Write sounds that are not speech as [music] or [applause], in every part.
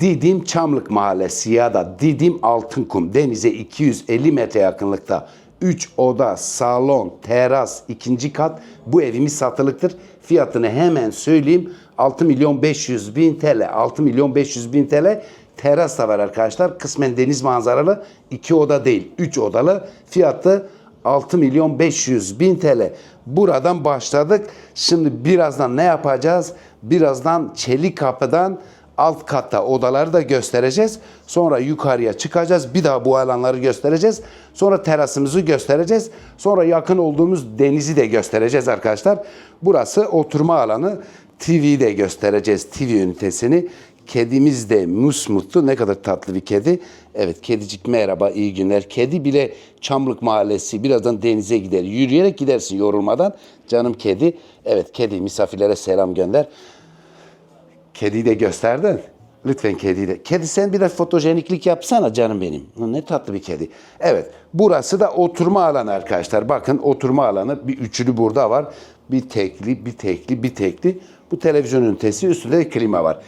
Didim Çamlık Mahallesi ya da Didim Altınkum denize 250 metre yakınlıkta 3 oda, salon, teras, ikinci kat bu evimiz satılıktır. Fiyatını hemen söyleyeyim. 6 milyon 500 bin TL. 6 milyon 500 bin TL. Teras da var arkadaşlar. Kısmen deniz manzaralı. 2 oda değil. 3 odalı. Fiyatı 6 milyon 500 bin TL. Buradan başladık. Şimdi birazdan ne yapacağız? Birazdan Çelik Kapı'dan alt katta odaları da göstereceğiz. Sonra yukarıya çıkacağız. Bir daha bu alanları göstereceğiz. Sonra terasımızı göstereceğiz. Sonra yakın olduğumuz denizi de göstereceğiz arkadaşlar. Burası oturma alanı. TV'yi de göstereceğiz. TV ünitesini. Kedimiz de musmutlu. Ne kadar tatlı bir kedi. Evet kedicik merhaba iyi günler. Kedi bile Çamlık Mahallesi birazdan denize gider. Yürüyerek gidersin yorulmadan. Canım kedi. Evet kedi misafirlere selam gönder. Kediyi de gösterdin. Lütfen kediyi de. Kedi sen bir de fotojeniklik yapsana canım benim. Ne tatlı bir kedi. Evet. Burası da oturma alanı arkadaşlar. Bakın oturma alanı. Bir üçlü burada var. Bir tekli, bir tekli, bir tekli. Bu televizyon ünitesi. Üstünde de klima var.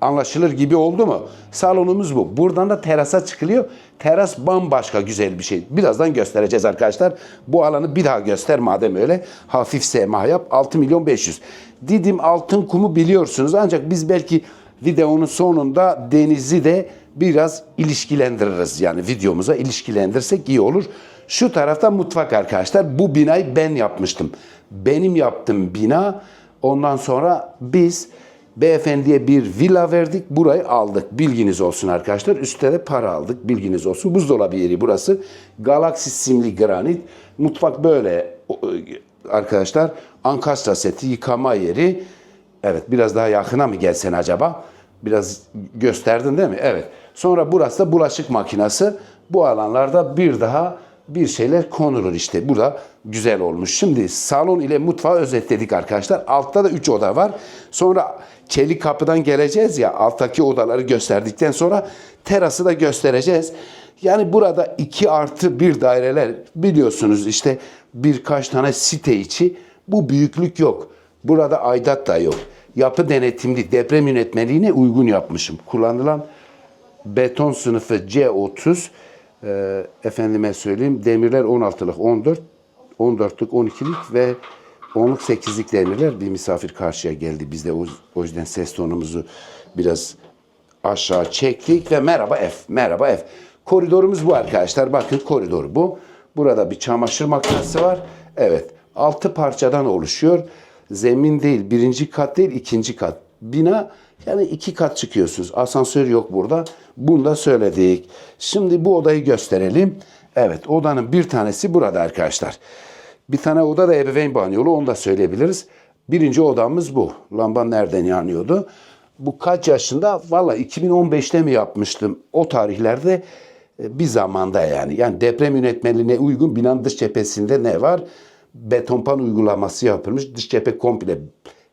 Anlaşılır gibi oldu mu? Salonumuz bu. Buradan da terasa çıkılıyor. Teras bambaşka güzel bir şey. Birazdan göstereceğiz arkadaşlar. Bu alanı bir daha göster madem öyle. Hafif sema yap. 6 milyon 500. Didim altın kumu biliyorsunuz. Ancak biz belki videonun sonunda denizi de biraz ilişkilendiririz. Yani videomuza ilişkilendirirsek iyi olur. Şu tarafta mutfak arkadaşlar. Bu binayı ben yapmıştım. Benim yaptığım bina. Ondan sonra biz beyefendiye bir villa verdik. Burayı aldık. Bilginiz olsun arkadaşlar. Üstte de para aldık. Bilginiz olsun. Buzdolabı yeri burası. Galaxy simli granit. Mutfak böyle o- arkadaşlar. Ankastra seti yıkama yeri. Evet biraz daha yakına mı gelsen acaba? Biraz gösterdin değil mi? Evet. Sonra burası da bulaşık makinesi. Bu alanlarda bir daha bir şeyler konulur işte. Burada güzel olmuş. Şimdi salon ile mutfağı özetledik arkadaşlar. Altta da 3 oda var. Sonra çelik kapıdan geleceğiz ya alttaki odaları gösterdikten sonra terası da göstereceğiz. Yani burada 2 artı 1 daireler biliyorsunuz işte birkaç tane site içi bu büyüklük yok. Burada aidat da yok. Yapı denetimli deprem yönetmeliğine uygun yapmışım. Kullanılan beton sınıfı C30 e, efendime söyleyeyim demirler 16'lık 14 14'lük 12'lik ve 10'luk 8'lik demirler bir misafir karşıya geldi. Biz de o, o yüzden ses tonumuzu biraz aşağı çektik ve merhaba F, merhaba F. Koridorumuz bu arkadaşlar. Bakın koridoru bu. Burada bir çamaşır makinesi var. Evet. Altı parçadan oluşuyor. Zemin değil, birinci kat değil, ikinci kat. Bina yani iki kat çıkıyorsunuz. Asansör yok burada. Bunu da söyledik. Şimdi bu odayı gösterelim. Evet odanın bir tanesi burada arkadaşlar. Bir tane oda da ebeveyn banyolu onu da söyleyebiliriz. Birinci odamız bu. Lamba nereden yanıyordu? Bu kaç yaşında? Valla 2015'te mi yapmıştım? O tarihlerde e, bir zamanda yani. Yani deprem yönetmeliğine uygun binanın dış cephesinde ne var? Betonpan uygulaması yapılmış. Dış cephe komple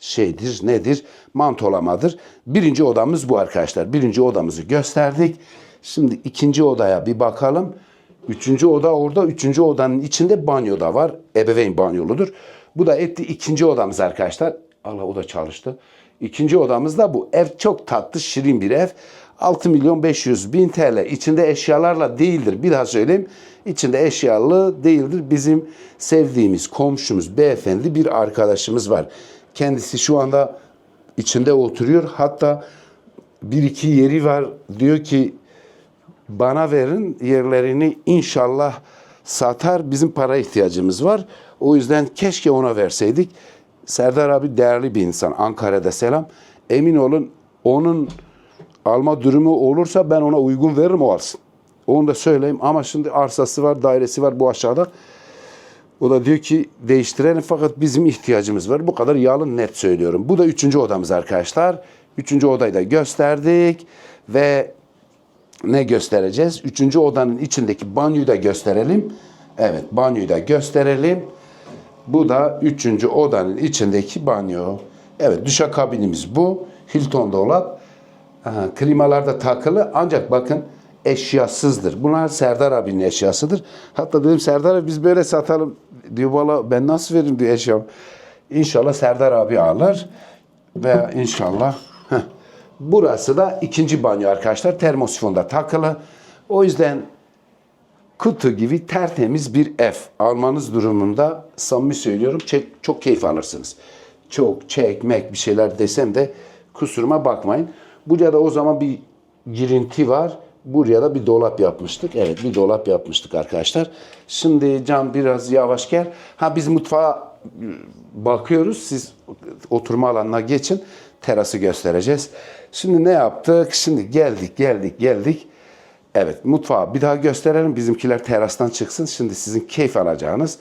şeydir, nedir? Mantolamadır. Birinci odamız bu arkadaşlar. Birinci odamızı gösterdik. Şimdi ikinci odaya bir bakalım. Üçüncü oda orada. Üçüncü odanın içinde banyo da var. Ebeveyn banyoludur. Bu da etti ikinci odamız arkadaşlar. Allah o da çalıştı. İkinci odamız da bu. Ev çok tatlı, şirin bir ev. 6 milyon 500 bin TL. İçinde eşyalarla değildir. Bir daha söyleyeyim. İçinde eşyalı değildir. Bizim sevdiğimiz komşumuz, beyefendi bir arkadaşımız var. Kendisi şu anda içinde oturuyor. Hatta bir iki yeri var. Diyor ki bana verin yerlerini inşallah satar. Bizim para ihtiyacımız var. O yüzden keşke ona verseydik. Serdar abi değerli bir insan. Ankara'da selam. Emin olun onun alma durumu olursa ben ona uygun veririm o alsın. Onu da söyleyeyim ama şimdi arsası var, dairesi var bu aşağıda. O da diyor ki değiştirelim fakat bizim ihtiyacımız var. Bu kadar yalın net söylüyorum. Bu da üçüncü odamız arkadaşlar. Üçüncü odayı da gösterdik ve ne göstereceğiz? Üçüncü odanın içindeki banyoyu da gösterelim. Evet banyoyu da gösterelim. Bu da üçüncü odanın içindeki banyo. Evet duşakabinimiz bu. Hilton dolap. Aha, klimalar da takılı ancak bakın eşyasızdır. Bunlar Serdar abinin eşyasıdır. Hatta dedim Serdar abi biz böyle satalım. Diyor valla ben nasıl veririm diyor eşyam. İnşallah Serdar abi alır. Ve inşallah heh, Burası da ikinci banyo arkadaşlar. Termosifonda takılı. O yüzden kutu gibi tertemiz bir ev almanız durumunda samimi söylüyorum çek, çok keyif alırsınız. Çok çekmek bir şeyler desem de kusuruma bakmayın. Burada da o zaman bir girinti var. Buraya da bir dolap yapmıştık. Evet bir dolap yapmıştık arkadaşlar. Şimdi Can biraz yavaş gel. Ha biz mutfağa bakıyoruz. Siz oturma alanına geçin. Terası göstereceğiz. Şimdi ne yaptık? Şimdi geldik geldik geldik. Evet mutfağı bir daha gösterelim. Bizimkiler terastan çıksın. Şimdi sizin keyif alacağınız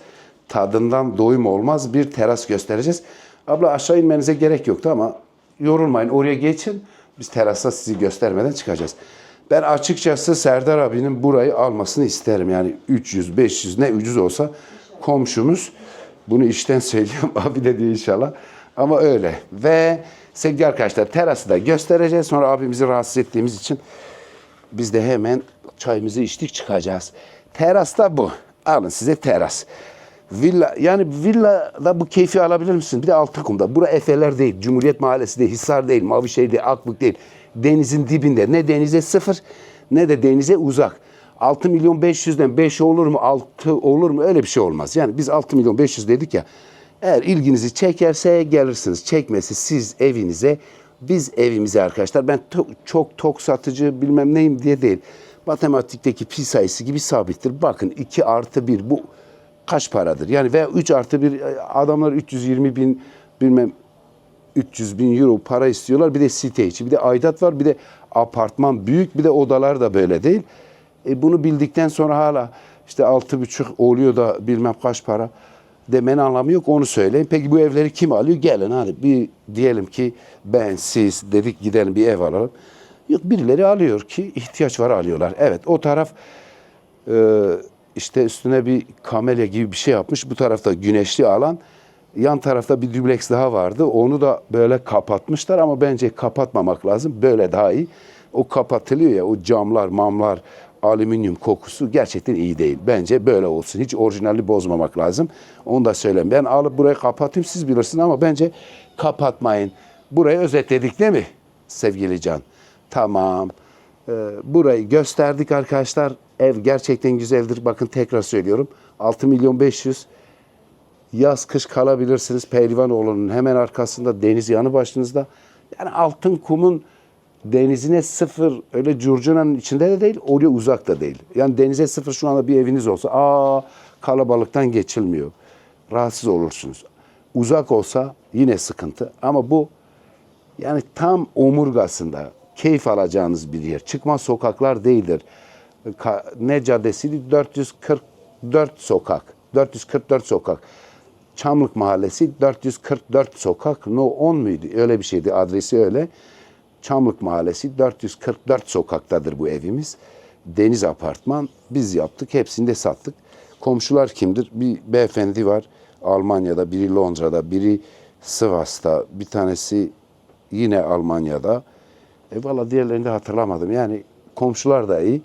tadından doyum olmaz bir teras göstereceğiz. Abla aşağı inmenize gerek yoktu ama yorulmayın oraya geçin. Biz terasta sizi göstermeden çıkacağız. Ben açıkçası Serdar abinin burayı almasını isterim. Yani 300, 500 ne ucuz olsa komşumuz. Bunu işten söylüyorum. [laughs] Abi de diyor inşallah. Ama öyle. Ve sevgili arkadaşlar terası da göstereceğiz. Sonra abimizi rahatsız ettiğimiz için biz de hemen çayımızı içtik çıkacağız. Teras da bu. Alın size teras. Villa yani villada bu keyfi alabilir misiniz? Bir de Altınkum'da. Bura Efeler değil, Cumhuriyet Mahallesi değil, Hisar değil, Mavişehir değil, Akbük değil. Denizin dibinde. Ne denize sıfır ne de denize uzak. 6 milyon 500'den 5 olur mu 6 olur mu öyle bir şey olmaz. Yani biz 6 milyon 500 dedik ya. Eğer ilginizi çekerse gelirsiniz. Çekmesi siz evinize biz evimize arkadaşlar. Ben to- çok tok satıcı bilmem neyim diye değil. Matematikteki pi sayısı gibi sabittir. Bakın 2 artı 1 bu kaç paradır? Yani veya 3 artı 1 adamlar 320 bin bilmem 300 bin euro para istiyorlar. Bir de site içi, bir de aidat var, bir de apartman büyük, bir de odalar da böyle değil. E bunu bildikten sonra hala işte altı buçuk oluyor da bilmem kaç para demenin anlamı yok onu söyleyin. Peki bu evleri kim alıyor? Gelin hadi bir diyelim ki ben siz dedik gidelim bir ev alalım. Yok birileri alıyor ki ihtiyaç var alıyorlar. Evet o taraf e, işte üstüne bir kamelya gibi bir şey yapmış. Bu tarafta güneşli alan. Yan tarafta bir dubleks daha vardı. Onu da böyle kapatmışlar ama bence kapatmamak lazım. Böyle daha iyi. O kapatılıyor ya o camlar, mamlar, alüminyum kokusu gerçekten iyi değil. Bence böyle olsun. Hiç orijinali bozmamak lazım. Onu da söyleyeyim. Ben alıp burayı kapatayım siz bilirsiniz ama bence kapatmayın. Burayı özetledik değil mi sevgili Can? Tamam. Ee, burayı gösterdik arkadaşlar. Ev gerçekten güzeldir. Bakın tekrar söylüyorum. 6 milyon 500 yaz kış kalabilirsiniz. Pehlivanoğlu'nun hemen arkasında deniz yanı başınızda. Yani altın kumun denizine sıfır öyle curcunanın içinde de değil oraya uzak da değil. Yani denize sıfır şu anda bir eviniz olsa aa kalabalıktan geçilmiyor. Rahatsız olursunuz. Uzak olsa yine sıkıntı ama bu yani tam omurgasında keyif alacağınız bir yer. Çıkma sokaklar değildir. Ne caddesiydi? 444 sokak. 444 sokak. Çamlık Mahallesi 444 sokak. No 10 muydu? Öyle bir şeydi. Adresi öyle. Çamlık Mahallesi 444 sokaktadır bu evimiz. Deniz apartman. Biz yaptık. Hepsini de sattık. Komşular kimdir? Bir beyefendi var. Almanya'da, biri Londra'da, biri Sivas'ta, bir tanesi yine Almanya'da. E valla diğerlerini de hatırlamadım. Yani komşular da iyi.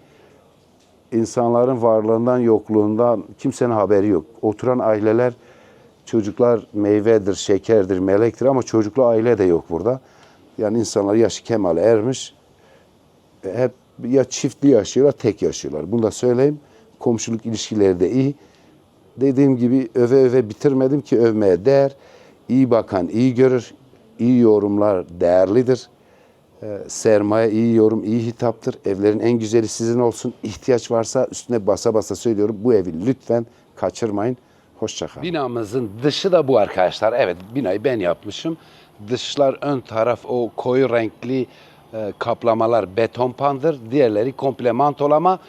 İnsanların varlığından, yokluğundan kimsenin haberi yok. Oturan aileler, çocuklar meyvedir, şekerdir, melektir ama çocuklu aile de yok burada. Yani insanlar yaşı kemale ermiş. E, Hep ya çiftli yaşıyorlar, tek yaşıyorlar. Bunu da söyleyeyim. Komşuluk ilişkileri de iyi. Dediğim gibi öve öve bitirmedim ki övmeye değer. İyi bakan iyi görür. İyi yorumlar değerlidir. Ee, sermaye iyi yorum, iyi hitaptır. Evlerin en güzeli sizin olsun. İhtiyaç varsa üstüne basa basa söylüyorum. Bu evi lütfen kaçırmayın. Hoşçakalın. Binamızın dışı da bu arkadaşlar. Evet binayı ben yapmışım. Dışlar ön taraf o koyu renkli e, kaplamalar beton pandır. Diğerleri komple mantolama.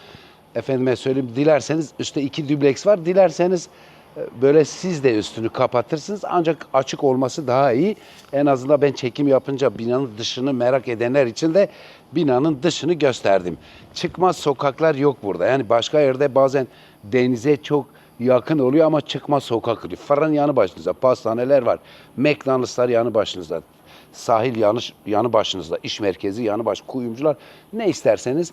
Efendime söyleyeyim dilerseniz üstte iki dübleks var. Dilerseniz e, böyle siz de üstünü kapatırsınız. Ancak açık olması daha iyi. En azından ben çekim yapınca binanın dışını merak edenler için de binanın dışını gösterdim. Çıkmaz sokaklar yok burada. Yani başka yerde bazen denize çok yakın oluyor ama çıkmaz sokak oluyor. Fırın yanı başınızda, pastaneler var. McDonald'slar yanı başınızda. Sahil yanı, yanı başınızda, iş merkezi yanı baş, kuyumcular ne isterseniz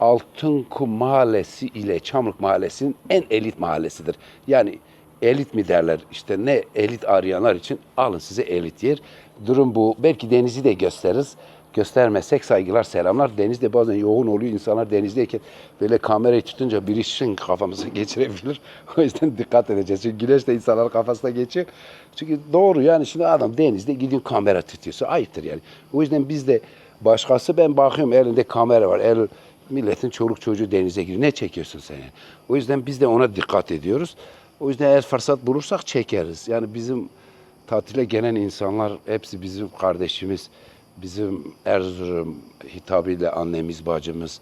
Altınkum Mahallesi ile Çamlık Mahallesi'nin en elit mahallesidir. Yani elit mi derler işte ne elit arayanlar için alın size elit yer. Durum bu. Belki denizi de gösteririz. Göstermezsek saygılar, selamlar. Denizde bazen yoğun oluyor. insanlar denizdeyken böyle kamerayı tutunca bir işin kafamıza [laughs] geçirebilir. O yüzden dikkat edeceğiz. Çünkü güneş de insanların kafasına geçiyor. Çünkü doğru yani şimdi adam denizde gidiyor kamera tutuyorsa ayıptır yani. O yüzden biz de başkası ben bakıyorum elinde kamera var. El, milletin çoluk çocuğu denize giriyor. Ne çekiyorsun sen? yani? O yüzden biz de ona dikkat ediyoruz. O yüzden eğer fırsat bulursak çekeriz. Yani bizim tatile gelen insanlar hepsi bizim kardeşimiz. Bizim Erzurum hitabıyla annemiz, bacımız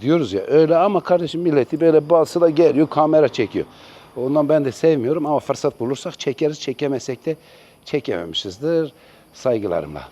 diyoruz ya öyle ama kardeşim milleti böyle basıla geliyor kamera çekiyor. Ondan ben de sevmiyorum ama fırsat bulursak çekeriz çekemesek de çekememişizdir. Saygılarımla.